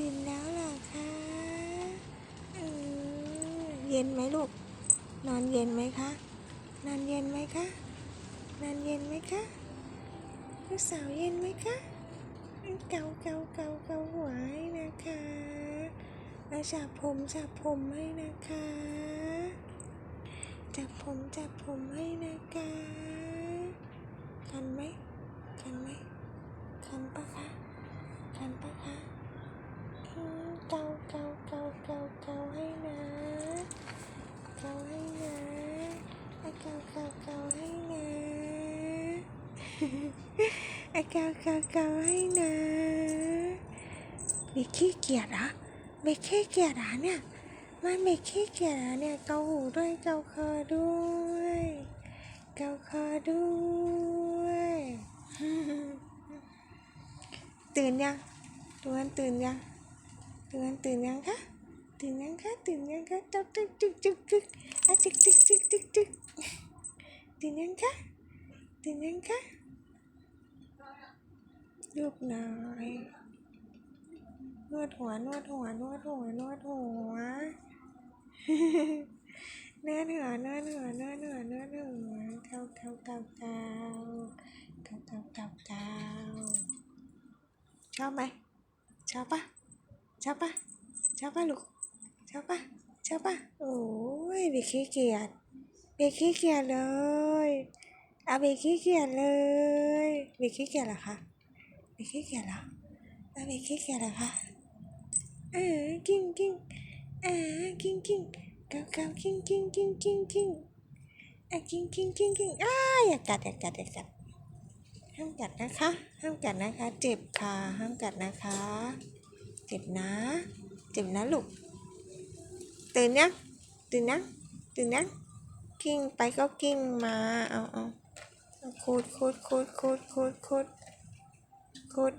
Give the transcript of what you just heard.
ตื่นแล้วเหรอคะเย็นไหมลูก นอนเย็นไหมคะ นอนเย็นไหมคะ นอนเย็นไหมคะลูกสาวเย็นไหมคะ เกาเกาเกาเกาหัวให้นะคะแล้วจับผมจับผมให้นะคะ จับผมจับผมให้นะคะคันไหม อะเกาเกาเกาให้นะเบกขี้เกียจเหรอะเบกขี้เกียจเหรอเนี่ยมันเบกขี้เกียจเหรอเนี่ยเกาหูด้วยเกาคอด้วยเกาคอด้วยตื่นยังตัวนตื่นยังตัวนตื่นยังคะตื่นยังคะตื่นยังคะตึกตึกตึกตึกตึกอะตึกตึกตึกตึกตึกตื่นยังคะตื่นยังคะ ลูกน้อยนวดหัวนวดหัวนวดหัวนวดหัวเนวดหัวนวดหัวนวดหัวนวดหัวเกาเกาเกาเกาเกาเกาเกาเกาชอบไหมชอบปะชอบปะชอบปะลูกชอบปะชอบปะโอ้ยเบกขี้เกียจเบกขี้เกียจเลยเอาเบกขี้เกียจเลยเบกขี้เกียจเหรอคะ เบกขี้เกียจเหรอเอาเบกขี้เกียจเหรอคะเออกิ้งกิ้งอ่ากิ้งกิ้งเกาเกากิ้งกิ้งกิ้งกิ้งกิ้งอะกิ้งกิ้งกิ้งกิ้งอ้าอย่ากัดอย่ากัดอย่ากัดห้ามกัดนะคะ ห้ามกัดนะคะ เจ็บค่ะห้ามกัดนะคะ เจ็บนะ เจ็บนะลูกตื่นยังตื่นยังตื่นยังกิ้งไปก็กิ้งมาเอาเอาเอาคูดคูดคูดคูดคูดคูด good.